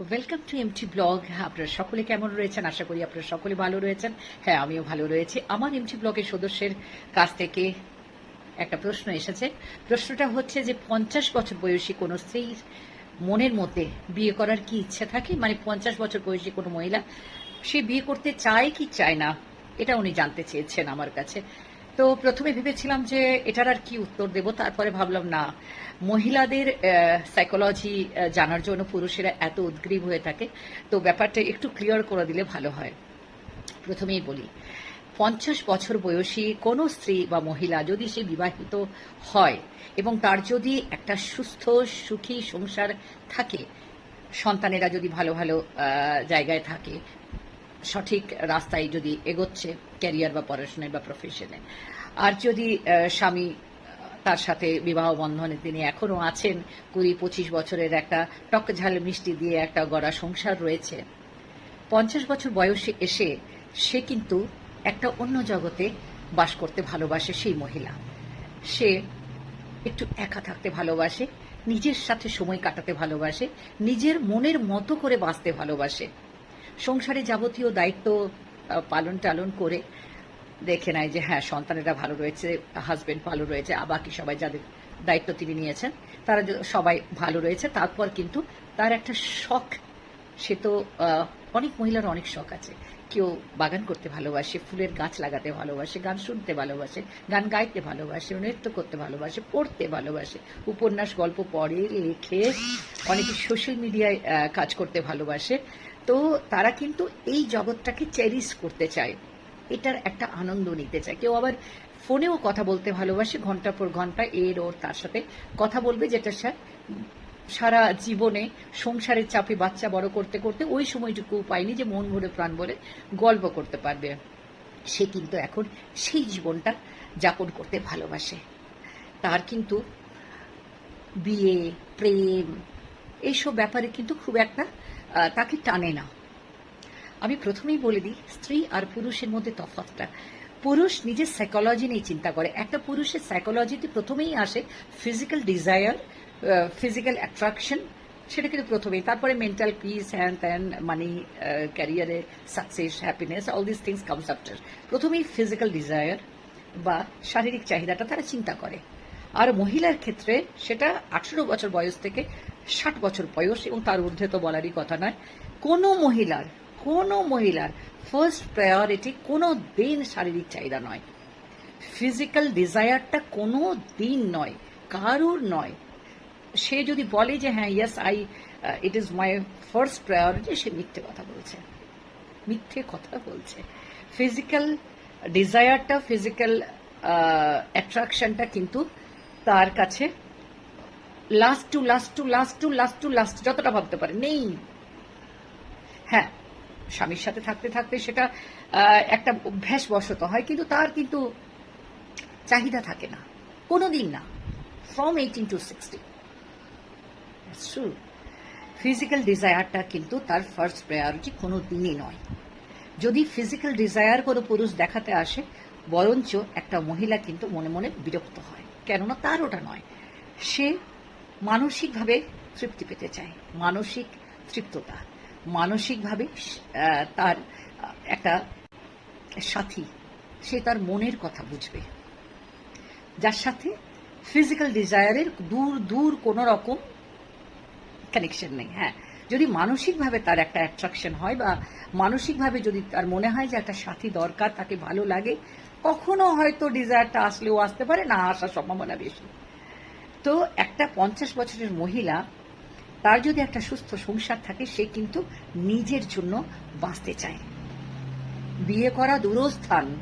Welcome to MT blog আপনারা সকলে কেমন রয়েছেন? আশা করি আপনারা সকলে ভালো রয়েছেন। হ্যাঁ আমিও ভালো রয়েছি। আমার এমটি ব্লগের সদস্যের কাছ থেকে একটা প্রশ্ন এসেছে। প্রশ্নটা হচ্ছে যে, পঞ্চাশ বছর বয়সী কোনো স্ত্রীর মনের মধ্যে বিয়ে করার কি ইচ্ছে থাকে? মানে পঞ্চাশ বছর বয়সী কোনো মহিলা, সে বিয়ে করতে চায় কি চায় না? এটা উনি জানতে চেয়েছেন আমার কাছে। তো প্রথমে ভেবেছিলাম যে এটার আর কি উত্তর দেব, তারপরে ভাবলাম না। মহিলাদের সাইকোলজি জানার জন্য পুরুষেরা এত উদ্গ্রীব হয়ে থাকে, তো ব্যাপারটা একটু ক্লিয়ার করে দিলে ভালো হয়। প্রথমেই বলি, পঞ্চাশ বছর বয়সী কোনো স্ত্রী বা মহিলা যদি সে বিবাহিত হয় এবং তার যদি একটা সুস্থ, সুখী সংসার থাকে, সন্তানেরা যদি ভালো ভালো জায়গায় থাকে সঠিক রাস্তায় যদি এগোচ্ছে ক্যারিয়ার বা পড়াশোনায় বা প্রফেশনে আর যদি স্বামী তার সাথে বিবাহ বন্ধনে তিনি এখনও আছেন, কুড়ি পঁচিশ বছরের একটা টক ঝাল মিষ্টি দিয়ে একটা গড়া সংসার রয়েছে, পঞ্চাশ বছর বয়সে এসে সে কিন্তু একটা অন্য জগতে বাস করতে ভালোবাসে সেই মহিলা। সে একটু একা থাকতে ভালোবাসে, নিজের সাথে সময় কাটাতে ভালোবাসে, নিজের মনের মতো করে বাঁচতে ভালোবাসে। সংসারে যাবতীয় দায়িত্ব পালন টালন করে দেখে নেয় যে হ্যাঁ সন্তানেরা ভালো রয়েছে হাজবেন্ড ভালো রয়েছে বাকি সবাই যাদের দায়িত্ব তিনি নিয়েছেন, তারা সবাই ভালো রয়েছে। তারপর কিন্তু তার একটা শখ, সে তো অনেক মহিলার অনেক শখ আছে। কেউ বাগান করতে ভালোবাসে, ফুলের গাছ লাগাতে ভালোবাসে, গান শুনতে ভালোবাসে, গান গাইতে ভালোবাসে, নৃত্য করতে ভালোবাসে, পড়তে ভালোবাসে, উপন্যাস, গল্প পড়ে, লেখে, অনেকে সোশ্যাল মিডিয়ায় কাজ করতে ভালোবাসে। তো তারা কিন্তু এই জগৎটাকে চেরিশ করতে চায়। এটার একটা আনন্দ নিতে চায়। কেউ আবার ফোনেও কথা বলতে ভালোবাসে ঘণ্টা পর ঘণ্টা এর ওর তার সাথে কথা বলবে যেটা সে সারা জীবনে সংসারের চাপে বাচ্চা বড় করতে করতে ওই সময়টুকু পায়নি যে মন ভরে প্রাণ ভরে গল্প করতে পারবে। সে কিন্তু এখন সেই জীবনটা যাপন করতে ভালোবাসে। তার কিন্তু বিয়ে, প্রেম এইসব ব্যাপারে কিন্তু খুব একটা তাকে টানে না। আমি প্রথমেই বলে দিই, স্ত্রী আর পুরুষের মধ্যে তফাৎটা। পুরুষ নিজের সাইকোলজি নিয়ে চিন্তা করে। একটা পুরুষের সাইকোলজিতে প্রথমেই আসে ফিজিক্যাল ডিজায়ার ফিজিক্যাল অ্যাট্রাকশন সেটা কিন্তু প্রথমেই। তারপরে মেন্টাল পিস হ্যান ত্যান মানি ক্যারিয়ারে success happiness all this things comes after প্রথমেই ফিজিক্যাল ডিজায়ার বা শারীরিক চাহিদাটা তারা চিন্তা করে। আর মহিলার ক্ষেত্রে সেটা আঠেরো বছর বয়স থেকে ষাট বছর বয়স, এবং তার ঊর্ধ্বে তো বলারই কথা নয়। কোনো মহিলার কোনো মহিলার ফার্স্ট প্রায়োরিটি কোনো দিন শারীরিক চাহিদা নয়। ফিজিক্যাল ডিজায়ারটা কোনো দিন নয়, কারুর নয়। সে যদি বলে যে হ্যাঁ yes I it is my first priority সে মিথ্যে কথা বলছে। মিথ্যে কথা বলছে। ফিজিক্যাল ডিজায়ারটা ফিজিক্যাল অ্যাট্রাকশনটা কিন্তু তার কাছে last to last to last to last to last যতটা ভাবতে পারে নেই। হ্যাঁ স্বামীর সাথে থাকতে থাকতে সেটা আহ, একটা অভ্যাস বশত হয় কিন্তু তার কিন্তু চাহিদা থাকে না। কোনোদিন না। From eighteen to sixty physical ডিজায়ারটা কিন্তু তার ফার্স্ট প্রায়োরিটি কোনো দিনই নয়। যদি ফিজিক্যাল ডিজায়ার কোনো পুরুষ দেখাতে আসে, বরঞ্চ একটা মহিলা কিন্তু মনে মনে বিরক্ত হয়, কেননা তার ওটা নয়। সে মানসিকভাবে তৃপ্তি পেতে চায়, মানসিক তৃপ্ততা, মানসিকভাবে তার একটা সাথী, সে তার মনের কথা বুঝবে। যার সাথে ফিজিক্যাল ডিজায়ারের দূর দূর কোনো রকম কানেকশন নেই হ্যাঁ। যদি মানসিকভাবে তার একটা অ্যাট্রাকশন হয় বা মানসিকভাবে যদি তার মনে হয় যে একটা সাথী দরকার, তাকে ভালো লাগে, কখনো হয়তো ডিজায়ারটা আসলেও আসতে পারে, না আসার সম্ভাবনা বেশি। তো একটা পঞ্চাশ বছরের মহিলা, তার যদি একটা সুস্থ সংসার থাকে, সে কিন্তু নিজের জন্য বাঁচতে চায়। বিয়ে করা দূরস্থান।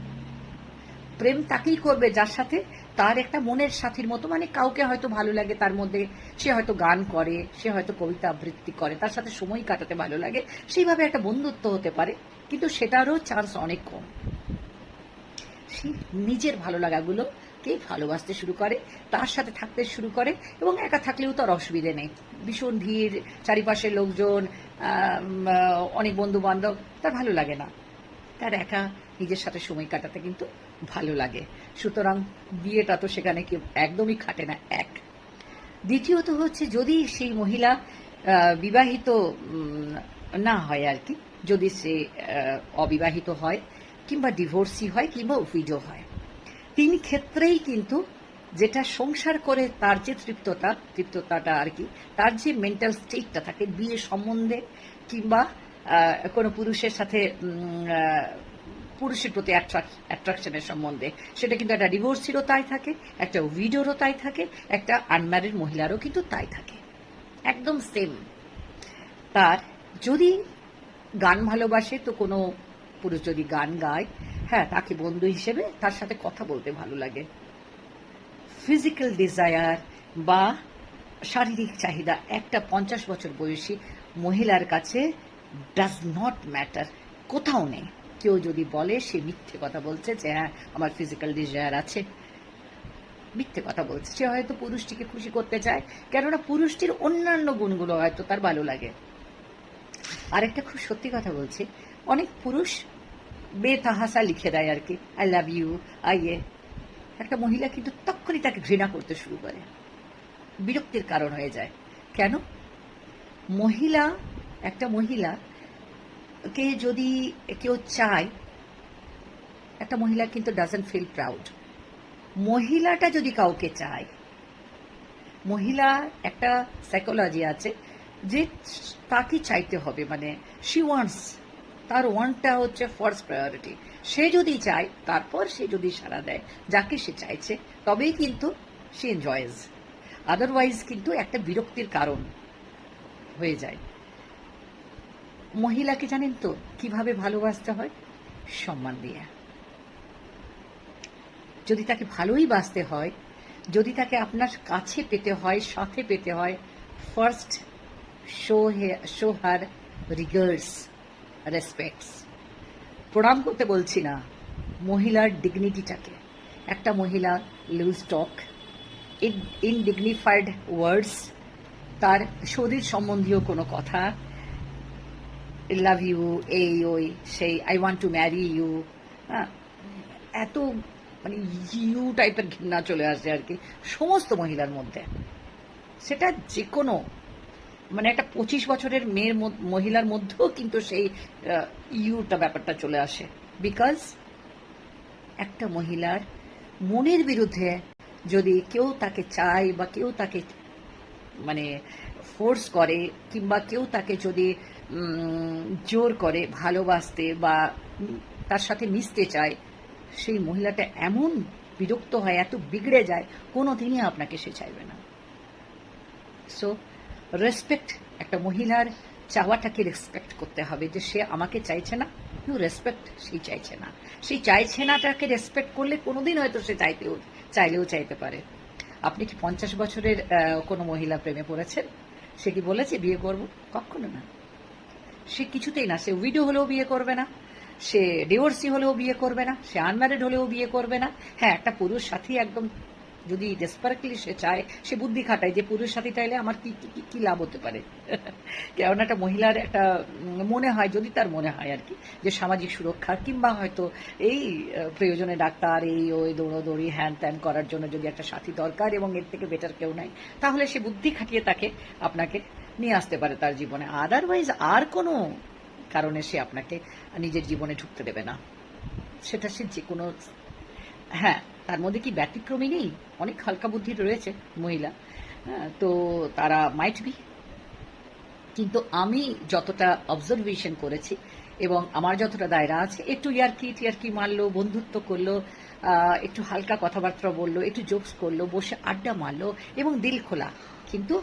প্রেম তাকেই করবে যার সাথে তার একটা মনের সাথীর মতো মানে কাউকে হয়তো ভালো লাগে তার মধ্যে। সে হয়তো গান করে, সে হয়তো কবিতা আবৃত্তি করে, তার সাথে সময় কাটাতে ভালো লাগে। সেইভাবে একটা বন্ধুত্ব হতে পারে, কিন্তু সেটারও চান্স অনেক কম। সে নিজের ভালো লাগাগুলোকে ভালোবাসতে শুরু করে, তার সাথে থাকতে শুরু করে, এবং একা থাকলেও তার অসুবিধে নেই। ভীষণ ভিড়, চারিপাশের লোকজন অনেক বন্ধু বান্ধব তার ভালো লাগে না। তার একা নিজের সাথে সময় কাটাতে কিন্তু ভালো লাগে। সুতরাং বিয়েটা তো সেখানে কেউ একদমই খাটে না, এক। দ্বিতীয়ত হচ্ছে যদি সেই মহিলা বিবাহিত না হয় আর কি, যদি সে অবিবাহিত হয় কিংবা ডিভোর্সি হয় কিংবা উইডো হয়। তিন ক্ষেত্রেই কিন্তু যেটা সংসার করে তার যে তৃপ্ততা, তৃপ্ততাটা আর কি, তার যে মেন্টাল স্টেটটা থাকে, বিয়ে সম্বন্ধে কিংবা কোনো পুরুষের সাথে পুরুষের প্রতি অ্যাট্রাকশনের সম্বন্ধে। সেটা কিন্তু একটা ডিভোর্সিরও তাই থাকে, একটা উইডোরও তাই থাকে, একটা আনম্যারিড মহিলারও কিন্তু তাই থাকে। একদম সেম তার যদি গান ভালোবাসে, তো কোনো পুরুষ যদি গান গায় হ্যাঁ তাকে বন্ধু হিসেবে তার সাথে কথা বলতে ভালো লাগে। ফিজিক্যাল ডিজায়ার বা শারীরিক চাহিদা, একটা পঞ্চাশ বছর বয়সী মহিলার কাছে ডাজ নট ম্যাটার কোথাও নেই। কেউ যদি বলে, সে মিথ্যে কথা বলছে যে হ্যাঁ আমার ফিজিক্যাল ডিজায়ার আছে। মিথ্যে কথা বলছে। সে হয়তো পুরুষটিকে খুশি করতে চায়, কেননা পুরুষটির অন্যান্য গুণগুলো হয়তো তার ভালো লাগে। আরেকটা খুব সত্যি কথা বলছি, অনেক পুরুষ বেতাহাসা লিখে দেয় আর কি আই লাভ ইউ আই এ। একটা মহিলা কিন্তু তখনই তাকে ঘৃণা করতে শুরু করে, বিরক্তির কারণ হয়ে যায়। কেন? মহিলা, একটা মহিলা কে যদি কেউ চায়, একটা মহিলা কিন্তু ডাজেন্ট ফিল প্রাউড মহিলাটা যদি কাউকে চায়, মহিলা একটা সাইকোলজি আছে যে তাকে চাইতে হবে মানে শি ওয়ান্টস তার ওয়ান্টটা হচ্ছে ফার্স্ট প্রায়োরিটি সে যদি চায়, তারপর সে যদি সাড়া দেয়, যাকে সে চাইছে, তবেই কিন্তু সে এনজয়েজ আদারওয়াইজ কিন্তু একটা বিরক্তির কারণ হয়ে যায়। মহিলাকে জানেন তো কীভাবে ভালোবাসতে হয়? সম্মান দিয়ে। যদি তাকে ভালোই বাসতে হয়, যদি তাকে আপনার কাছে পেতে হয়, সাথে পেতে হয় first show show her regards respects প্রণাম করতে বলছি না, মহিলার ডিগনিটিটাকে একটা মহিলা লুজ টক ইনডিগনিফাইড ওয়ার্ডস তার শরীর সম্বন্ধীয় কোনো কথা লাভ ইউ এই ওই সেই I want to marry you এত মানে ইউ টাইপের ঘৃণা চলে আসে আর কি। সমস্ত মহিলার মধ্যে। সেটা যে কোনো মানে একটা পঁচিশ বছরের মেয়ের মহিলার মধ্যেও কিন্তু সেই ইউটা ব্যাপারটা চলে আসে। বিকজ একটা মহিলার মনের বিরুদ্ধে যদি কেউ তাকে চায় বা কেউ তাকে মানে ফোর্স করে কিংবা কেউ তাকে যদি জোর করে ভালোবাসতে বা তার সাথে মিশতে চায়, সেই মহিলাটা এমন বিরক্ত হয়, এত বিগড়ে যায় কোনো দিনই আপনাকে সে চাইবে না। সো রেসপেক্ট একটা মহিলার চাওয়াটাকে রেসপেক্ট করতে হবে যে সে আমাকে চাইছে না রেসপেক্ট সেই চাইছে না। সেই চাইছে নাটাকে রেসপেক্ট করলে কোনোদিন হয়তো সে চাইতেও, চাইলেও চাইতে পারে। আপনি কি পঞ্চাশ বছরের কোনো মহিলা প্রেমে পড়েছেন? সে কি বলেছে, বিয়ে করব কখনো না। সে কিছুতেই না। সে উইডো হলেও বিয়ে করবে না। সে ডিভোর্সি হলেও বিয়ে করবে না। সে আনম্যারিড হলেও বিয়ে করবে না। হ্যাঁ একটা পুরুষ সাথী একদম যদি ডেসপারেটলি সে চায়, সে বুদ্ধি খাটায় যে পুরুষ সাথী চাইলে আমার কি, কি- লাভ হতে পারে? কেননা একটা মহিলার একটা মনে হয়, যদি তার মনে হয় আর কি, যে সামাজিক সুরক্ষা, কিংবা হয়তো এই প্রয়োজনে ডাক্তার, এই, ওই দৌড়োদৌড়ি হ্যান ত্যান করার জন্য যদি একটা সাথী দরকার এবং এর থেকে বেটার কেউ নাই, তাহলে সে বুদ্ধি খাটিয়ে তাকে আপনাকে নিয়ে আসতে পারে তার জীবনে। আদারওয়াইজ আর কোনো কারণে সে আপনাকে নিজের জীবনে ঢুকতে দেবে না। সেটা সে যে কোনো হ্যাঁ তার মধ্যে কি ব্যতিক্রমী নেই? অনেক হালকা বুদ্ধি রয়েছে মহিলা। হ্যাঁ, তো তারা মাইট বি কিন্তু আমি যতটা অবজারভেশন করেছি এবং আমার যতটা দায়রা আছে একটু ইয়ারকি টিয়ারকি মারলো বন্ধুত্ব করল একটু হালকা কথাবার্তা বলল একটু জোকস করল বসে আড্ডা মারলো এবং দিল খোলা। কিন্তু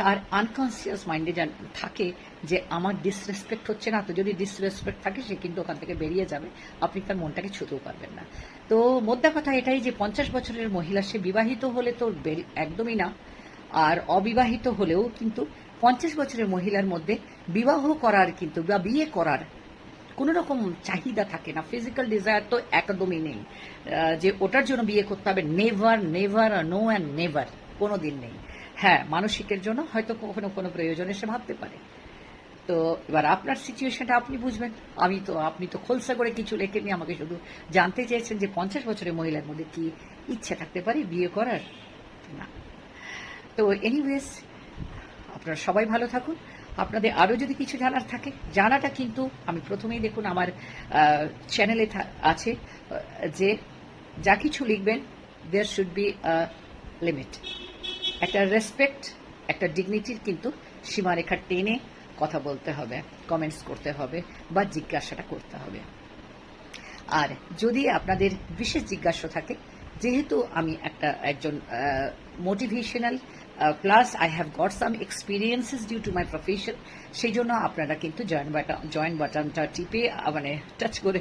তার আনকনসিয়াস মাইন্ডে যা থাকে যে আমার ডিসরেসপেক্ট হচ্ছে না, তো যদি ডিসরেসপেক্ট থাকে সে কিন্তু ওখান থেকে বেরিয়ে যাবে, আপনি তার মনটাকে ছুতেও পারবেন না। তো মোদ্দা কথা এটাই যে পঞ্চাশ বছরের মহিলা, সে বিবাহিত হলে তো একদমই না। আর অবিবাহিত হলেও কিন্তু পঞ্চাশ বছরের মহিলার মধ্যে বিবাহ করার কিন্তু বা বিয়ে করার কোনো রকম চাহিদা থাকে না ফিজিক্যাল ডিজায়ার তো একদমই নেই। যে ওটার জন্য বিয়ে করতে হবে never never no and never কোনো দিন নেই। হ্যাঁ মানসিকের জন্য হয়তো কখনো কোনো প্রয়োজনে সে ভাবতে পারে। তো এবার আপনার সিচুয়েশনটা আপনি বুঝবেন। আমি তো, আপনি তো খোলসা করে কিছু লেখেননি আমাকে শুধু জানতে চেয়েছেন যে পঞ্চাশ বছরের মহিলার মধ্যে কি ইচ্ছে থাকতে পারে বিয়ে করার? না। তো এনিওয়েজ আপনারা সবাই ভালো থাকুন। আপনাদের আরও যদি কিছু জানার থাকে, জানাটা কিন্তু আমি প্রথমেই দেখুন আমার চ্যানেলে আছে যে যা কিছু লিখবেন দেয়ার শুড বি লিমিট একটা রেসপেক্ট একটা ডিগনিটির কিন্তু সীমারেখা টেনে কথা বলতে হবে কমেন্টস করতে হবে বা জিজ্ঞাসাটা করতে হবে। আর যদি আপনাদের বিশেষ জিজ্ঞাসা থাকে, যেহেতু আমি একটা, একজন motivational plus I have got some experiences due to my profession সেই জন্য আপনারা কিন্তু জয়েন বাটন জয়েন বাটনটা টিপে মানে টাচ করে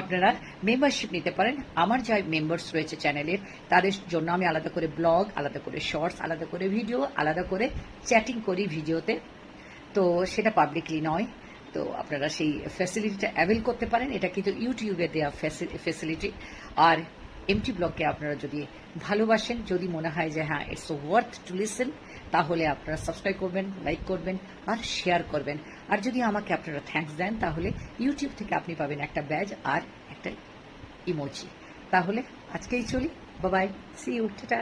আপনারা মেম্বারশিপ নিতে পারেন। আমার যা মেম্বার্স রয়েছে চ্যানেলের তাদের জন্য আমি আলাদা করে ব্লগ আলাদা করে শর্টস আলাদা করে ভিডিও আলাদা করে চ্যাটিং করি ভিডিওতে তো সেটা পাবলিকলি নয়। তো আপনারা সেই ফ্যাসিলিটিটা অ্যাভেল করতে পারেন। এটা কিন্তু ইউটিউবে দেওয়া ফ্যাসিলিটি আর এমটি ব্লগকে আপনারা যদি ভালোবাসেন, যদি মনে হয় যে হ্যাঁ ইটস ওয়ার্থ টু লিসেন তাহলে আপনারা সাবস্ক্রাইব করবেন লাইক করবেন আর শেয়ার করবেন। আর যদি আমাকে আপনারা থ্যাঙ্কস দেন, তাহলে ইউটিউব থেকে আপনি পাবেন একটা ব্যাজ আর একটা ইমোজি তাহলে আজকেই চলি। বাবাই সি ইউ টাটা